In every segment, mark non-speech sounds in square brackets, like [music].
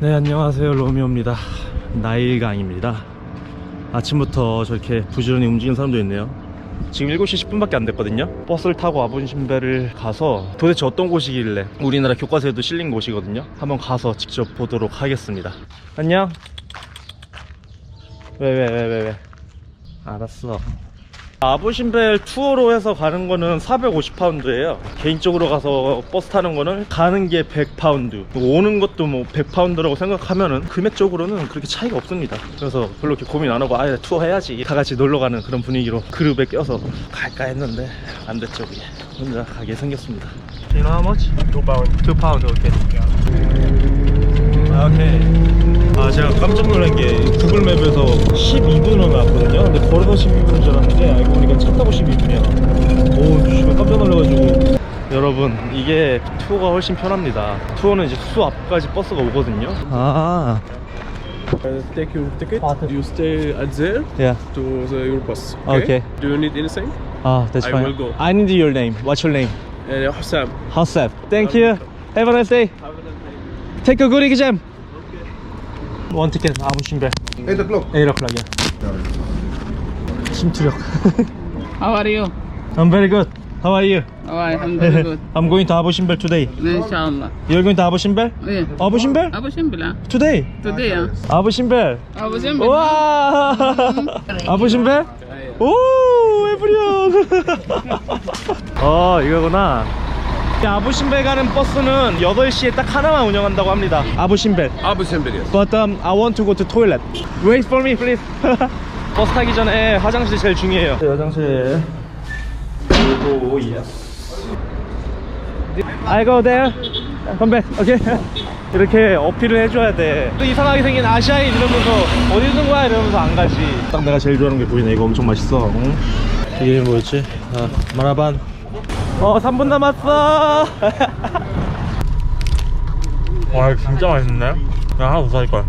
네 안녕하세요. 로미오입니다. 나일강입니다. 아침부터 저렇게 부지런히 움직이는 사람도 있네요. 지금 7시 10분밖에 안 됐거든요. 버스를 타고 아본신배를 가서 도대체 어떤 곳이길래 우리나라 교과서에도 실린 곳이거든요. 한번 가서 직접 보도록 하겠습니다. 안녕. 왜 왜 왜 왜 왜? 알았어 아부신벨 투어로 해서 가는 거는 450파운드예요. 개인적으로 가서 버스 타는 거는 가는 게 100파운드. 오는 것도 뭐 100파운드라고 생각하면은 금액적으로는 그렇게 차이가 없습니다. 그래서 별로 이렇게 고민 안 하고 아예 투어 해야지. 다 같이 놀러 가는 그런 분위기로 그룹에 껴서 갈까 했는데 안 됐죠, 그게. 혼자 가게 생겼습니다. You know how much? 2 pound. 2 pound, okay. 아, 오케이. 아 제가 깜짝 놀란 게 구글맵에서 12분으로 나왔거든요 근데 걸어서 12분인 줄 알았는데 알고 보니까 차 타고 12분이야 오 주시면 깜짝 놀라가지고 여러분 이게 투어가 훨씬 편합니다 투어는 이제 수 앞까지 버스가 오거든요 아 Uh, take your ticket. You stay at there yeah. to the your bus. Okay. Do you need anything? 아 that's I fine will go. I need your name What's your name? Uh, Hussam. Hosep Thank you Have a nice day Have a nice day. Take a good exam One ticket 아무신배 8 o'clock. 8 o'clock 심투력 How are you? I'm very good How are you? Oh, I'm very good. I'm going to Abu Simbel today. Inshallah. You're going to Abu Simbel? Yeah. Abu Simbel? Abu Simbel, Today. Today, ah. Abu Simbel. Abu Simbel. 와! 아부 신발? 오, 예쁘려. 어, 이거구나. 아부 신발 가는 버스는 8시에 딱 하나만 운영한다고 합니다. 아부 신발. Abu Simbel, yes. But um, I want to go to toilet. Wait for me, please. [laughs] 버스 타기 전에 화장실 제일 중요해요. 화장실. 오, yes. I go there. Come back. Okay. [laughs] 이렇게 어필을 해줘야 돼. 또 이상하게 생긴 아시아인 이러면서 어디 있는 거야 이러면서 안 가지. 딱 내가 제일 좋아하는 게 보이네. 이거 엄청 맛있어. 응? 이게 뭐였지? 아, 마라반. 어, 3분 남았어. [laughs] 와, 이거 진짜 맛있네. 야, 하나 더 사줄 거야.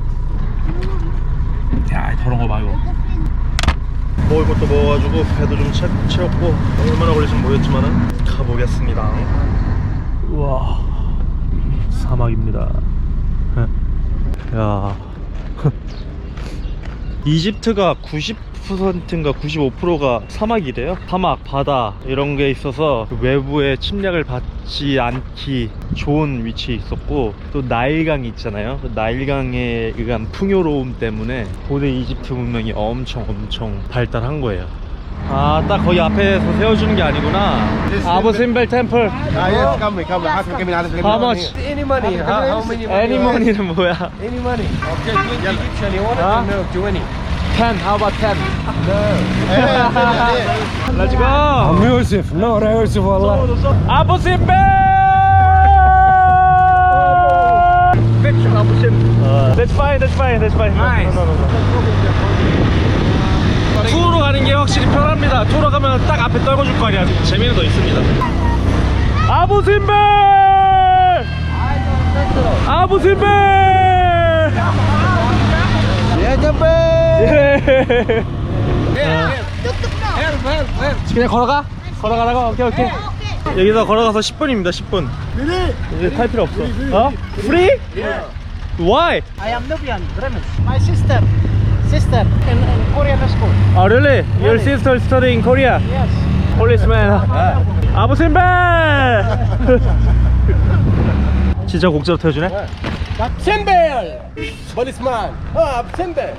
야, 이 더러운 거 봐, 이거. 먹을 것도 먹어가지고 배도 좀 채, 채웠고 얼마나 걸릴지 모르겠지만은 가보겠습니다. 우와, 사막입니다. 야, [laughs] 이집트가 90% 인가 95%가 사막이래요. 사막, 바다 이런 게 있어서 그 외부의 침략을 받지 않기 좋은 위치에 있었고 또 나일강이 있잖아요. 그 나일강에 의한 풍요로움 때문에 고대 이집트 문명이 엄청 엄청 발달한 거예요. 아, 딱 거기 앞에서 세워주는 게 아니구나. 아부 심벨 템플. Ah, yes, come, come. Ask in, ask me. How much? Any money. How, how many Any money는 [laughs] 뭐야? Any money. Okay, 20 Egyptian. You want Huh? it? No, 20. 10, how about 10? No. Let's go! يوسف نور يا يوسف والله 아부 심벨! Picture Abu Simbel. That's fine, that's fine, that's fine. Nice. No, no, no, no. 투어로 가는 게 확실히 편합니다. 투어로 가면 딱 앞에 떨궈줄 거 아니야. 재미는 더 있습니다. 아부 심벨! 그냥 걸어가? 걸어가라고? 오케이 오케이 여기서 걸어가서 10분입니다 10분 이제 탈 필요 없어 어? 프리? Why? I am Nubian, Bremen. My sister, sister in, in Korean school. Oh really? Your sister study in Korea? Yes. Policeman. 아부 신발! 진짜 곡지로 태워주네? 밥 신발! Policeman. 아, 밥 신발!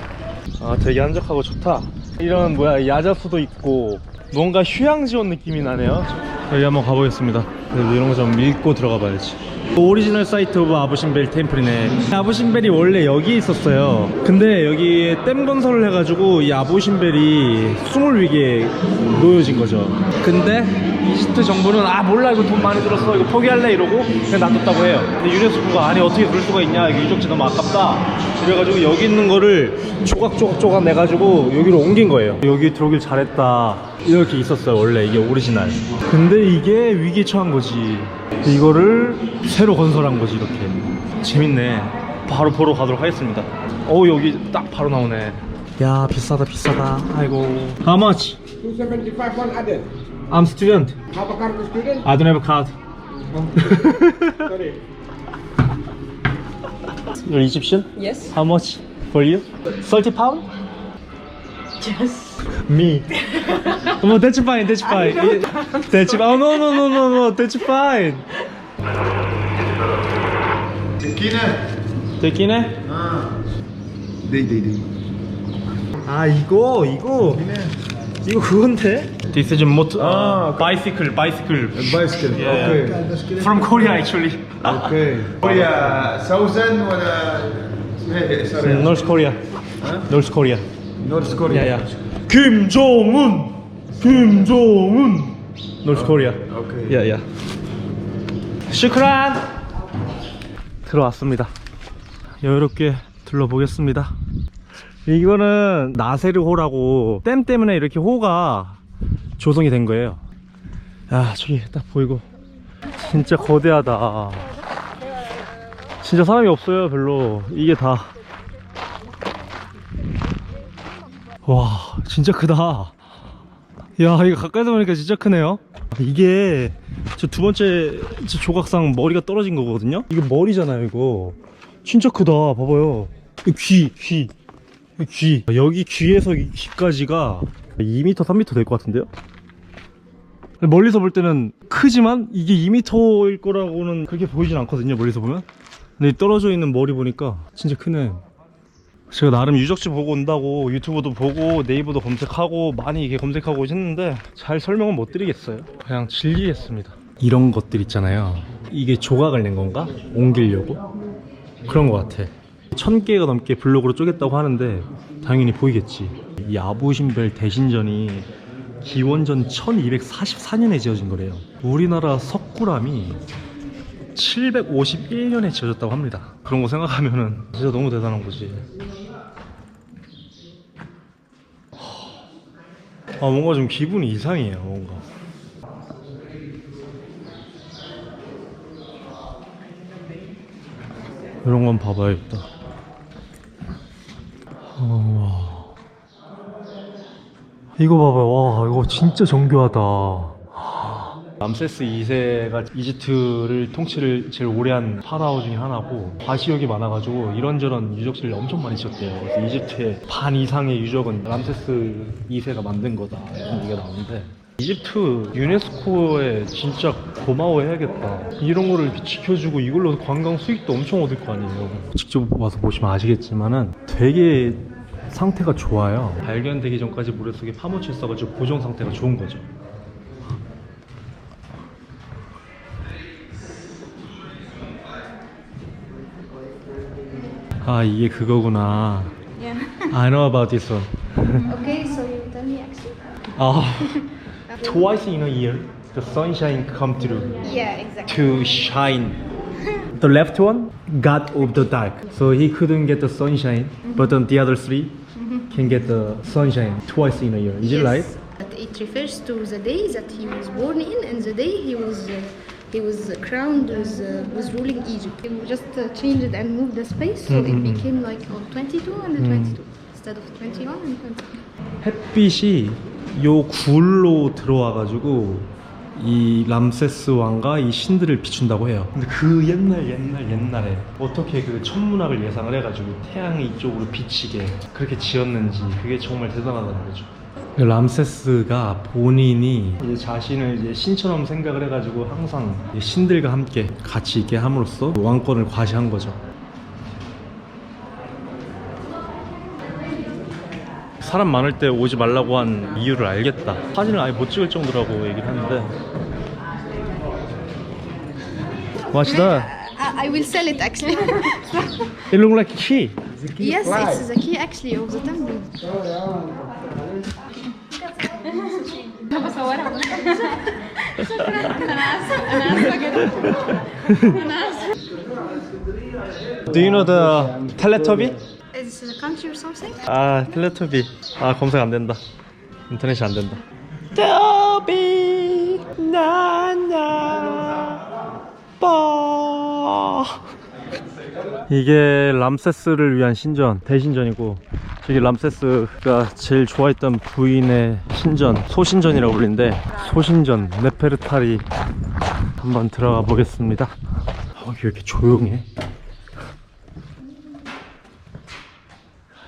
아, 되게 한적하고 좋다. 이런 뭐야 야자수도 있고 뭔가 휴양지 온 느낌이 나네요. 여기 한번 가보겠습니다. 그래도 이런 거 좀 읽고 들어가 봐야지. 오리지널 사이트 오브 아부신벨 템플이네. 아부신벨이 원래 여기 있었어요. 근데 여기에 댐 건설을 해가지고 이 아부신벨이 수몰 위기에 놓여진 거죠. 근데 이집트 정부는 아 몰라 이거 돈 많이 들었어 이거 포기할래 이러고 그냥 놔뒀다고 해요. 근데 유네스코가 아니 어떻게 그럴 수가 있냐 이거 유적지 너무 아깝다. 그래가지고 여기 있는 거를 조각조각 조각 내가지고 여기로 옮긴 거예요. 여기 들어오길 잘했다. 이렇게 있었어요 원래 이게 오리지널. 근데 이게 위기에 처한 거지. 이거를 새로 건설한 거지 이렇게. 재밌네. 바로 보러 가도록 하겠습니다. 어 여기 딱 바로 나오네. 야 비싸다 비싸다. 아이고. How much? 275 one added I'm student. have a card to student I don't have a card. sorry You're Egyptian? Yes. How much for you? 30 pound? Yes. Me. oh, that's fine. That's fine. That's fine. Oh no no no no no. That's fine. 됐기네? 네네 네. 아 이거 이거 이거 그건데? This is motor. Ah, okay. bicycle, bicycle. bicycle. Yeah. Okay. From Korea actually. Okay. Korea, southern or North Korea. North Korea. North Korea. Yeah, yeah. Kim Jong Un. Kim Jong Un. North Korea. Okay. Yeah, yeah. 슈크란. 들어왔습니다. 여유롭게 둘러보겠습니다. 이거는 나세르호라고 댐 때문에 이렇게 호가 조성이 된 거예요. 야 저기 딱 보이고 진짜 거대하다. 진짜 사람이 없어요 별로. 이게 다. 와 진짜 크다. 야 이거 가까이서 보니까 진짜 크네요. 이게 저 두 번째 저 조각상 머리가 떨어진 거거든요. 이거 머리잖아요 이거. 진짜 크다. 봐봐요. 이귀 귀. 이 귀. 여기 귀에서 이 귀까지가 2m 3m 될 것 같은데요? 멀리서 볼 때는 크지만 이게 2m일 거라고는 그렇게 보이진 않거든요 멀리서 보면. 근데 떨어져 있는 머리 보니까 진짜 크네. 제가 나름 유적지 보고 온다고 유튜브도 보고 네이버도 검색하고 많이 이게 검색하고 했는데 잘 설명은 못 드리겠어요. 그냥 즐기겠습니다. 이런 것들 있잖아요. 이게 조각을 낸 건가? 옮기려고? 그런 것 같아. 천 개가 넘게 블록으로 쪼갰다고 하는데 당연히 보이겠지 이 아부신벨 대신전이 기원전 1244년에 지어진 거래요 우리나라 석굴암이 751년에 지어졌다고 합니다. 그런 거 생각하면은 진짜 너무 대단한 거지. 아 뭔가 좀 기분이 이상해요 뭔가. 이런 건 봐봐야겠다. 어, 와. 이거 봐봐 와 이거 진짜 정교하다. 람세스 2세가 이집트를 통치를 제일 오래 한 파라오 중에 하나고 과시욕이 많아가지고 이런저런 유적지를 엄청 많이 지었대요. 그래서 이집트의 반 이상의 유적은 람세스 2세가 만든 거다 이런 얘기가 나오는데 이집트 유네스코에 진짜 고마워해야겠다. 이런 거를 지켜주고 이걸로 관광 수익도 엄청 얻을 거 아니에요. 직접 와서 보시면 아시겠지만은 되게 상태가 좋아요. 발견되기 전까지 모래 속에 파묻혀 있어가지고 고정 상태가 좋은 거죠. 아 이게 그거구나. Yeah. I know about this one. Okay, so you tell me actually. 아, twice in a year the sunshine come through Yeah, exactly. to shine. The left one got of the dark, so he couldn't get the sunshine, but then the other 3 can get the sunshine twice in a year. Is it right? But it refers to the day that he was born in and the day he was uh, he was uh, crowned with uh, was ruling Egypt. He just uh, changed and moved the space, so it became like on 22 and the 22 instead of 21 and 20. 햇빛이 요 굴로 들어와가지고 이 람세스 왕과 이 신들을 비춘다고 해요. 근데 그 옛날 옛날 옛날에 어떻게 그 천문학을 예상을 해가지고 태양이 이쪽으로 비치게 그렇게 지었는지 그게 정말 대단하다는 거죠. 그 람세스가 본인이 이제 자신을 이제 신처럼 생각을 해가지고 항상 이 신들과 함께 같이 있게 함으로써 왕권을 과시한 거죠. 사람 많을 때 오지 말라고 한 이유를 알겠다. 사진을 아예 못 찍을 정도라고 얘기를 하는데. That? I, I will sell it actually. It look like key. yes, it's the key actually of the temple. Do you know the Teletubby? It's a country or something. 아, 텔레토비. 아, 검색 안 된다. 인터넷이 안 된다. 토비 나나 빠 이게 람세스를 위한 신전, 대신전이고 저기 람세스가 제일 좋아했던 부인의 신전, 소신전이라고 불리는데 소신전 네페르타리 한번 들어가 보겠습니다. 어, 왜 이렇게 조용해?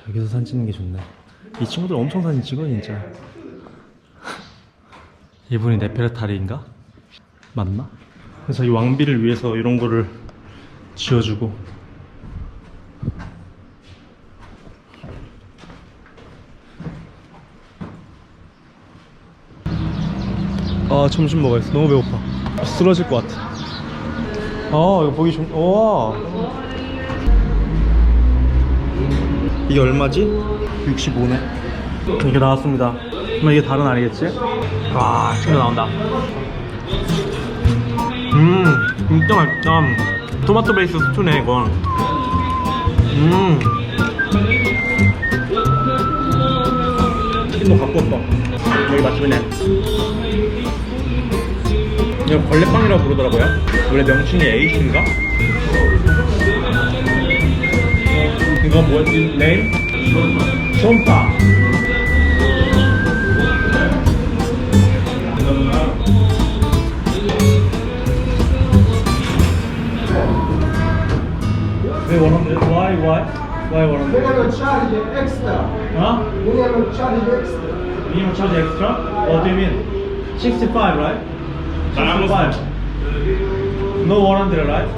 여기서 사진 찍는 게 좋네. 이 친구들 엄청 사진 찍어 진짜. [laughs] 이분이 네페르타리인가? 맞나? 그래서 이 왕비를 위해서 이런 거를 지어주고 아 점심 먹어야겠어 너무 배고파 쓰러질 것 같아 아 이거 보기 좋.. 와 이게 얼마지? 65네. 이게 나왔습니다. 그럼 이게 다른 알이겠지? 와 진짜 나온다. 음 진짜 맛있다. 토마토 베이스 스튜네 이건. 음. 치킨도 갖고 왔어 여기 맛집이네. 이거 걸레빵이라고 부르더라고요. 원래 명칭이 에이신가? 이거 뭐였지? 네임? 솜파 왜 원하는데? Why? Why? Why We're 원하는데? gonna charge extra. 어? We're gonna charge extra. Minimum charge extra? What do you mean? 65, right? 65. No 100, right?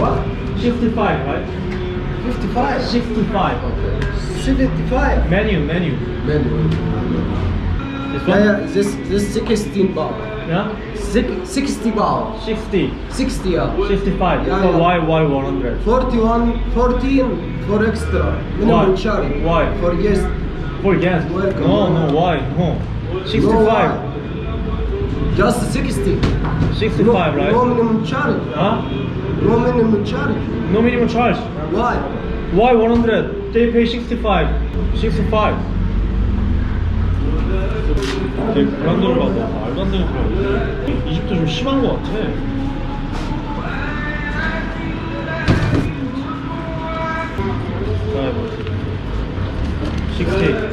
What? 65, right? 55. 65. 75. Menu, menu. Menu. This one? yeah, this this 16 baht. Yeah? Six, 60 baht. 60. 60 yeah. 65. Yeah, so yeah. why, why 100? 41, 14 for extra. Minimum Why? charge. Why? For guests. For guests? Welcome. No, no, why? No. 65. No, why? Just 60. 65, no, right? No minimum charge. Huh? No minimum charge. No minimum charge. Why? Why 100? They pay 65. 65. 되게 브랜드를 봐도 말도 안 되는 소리 20도 좀 심한 것 같아. 네. 60.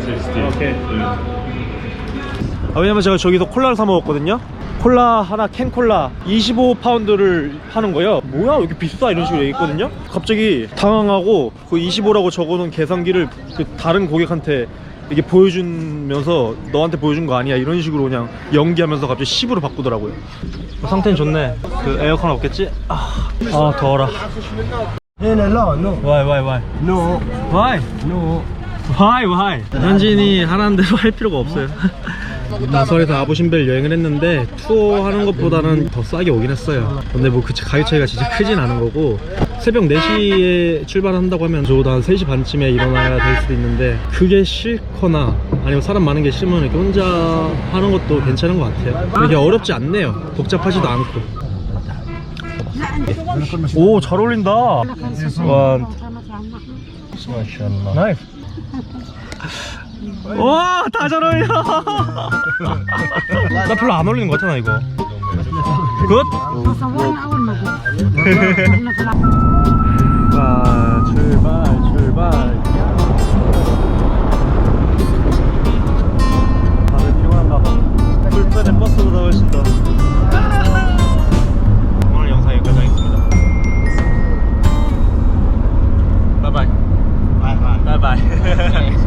60. 오케이. 아, 왜냐면 제가 저기서 콜라를 사 먹었거든요. 콜라 하나 캔 콜라 25파운드를 하는 거예요. 뭐야 왜 이렇게 비싸 이런 식으로 얘기했거든요. 갑자기 당황하고 그 25라고 적어놓은 계산기를 그 다른 고객한테 이게 보여주면서 너한테 보여준 거 아니야 이런 식으로 그냥 연기하면서 갑자기 10으로 바꾸더라고요. 상태는 좋네. 그 에어컨 없겠지? 아, 아 더워라. Why why why? No. Why? No. Why why? 현진이 하라는 대로 할 필요가 없어요. 서울에서 아부신벨 여행을 했는데 투어 하는 것보다는 더 싸게 오긴 했어요. 근데 뭐 그 가격 차이가 진짜 크진 않은 거고 새벽 4시에 출발한다고 하면 적어도 한 3시 반쯤에 일어나야 될 수도 있는데 그게 싫거나 아니면 사람 많은 게 싫으면 이렇게 혼자 하는 것도 괜찮은 것 같아요. 이게 어렵지 않네요. 복잡하지도 않고. 오 잘 어울린다. 원. 나이스. 와, 다 저러요. [laughs] 나 별로 안 어울리는 거 같아, 나 이거. 굿? 아, 출발, 출발. 다들 피곤한가 봐. 불편해, 버스보다 훨씬 더. 오늘 영상 여기까지 하겠습니다. 바이바이. 바이바이. 바이바이. [laughs]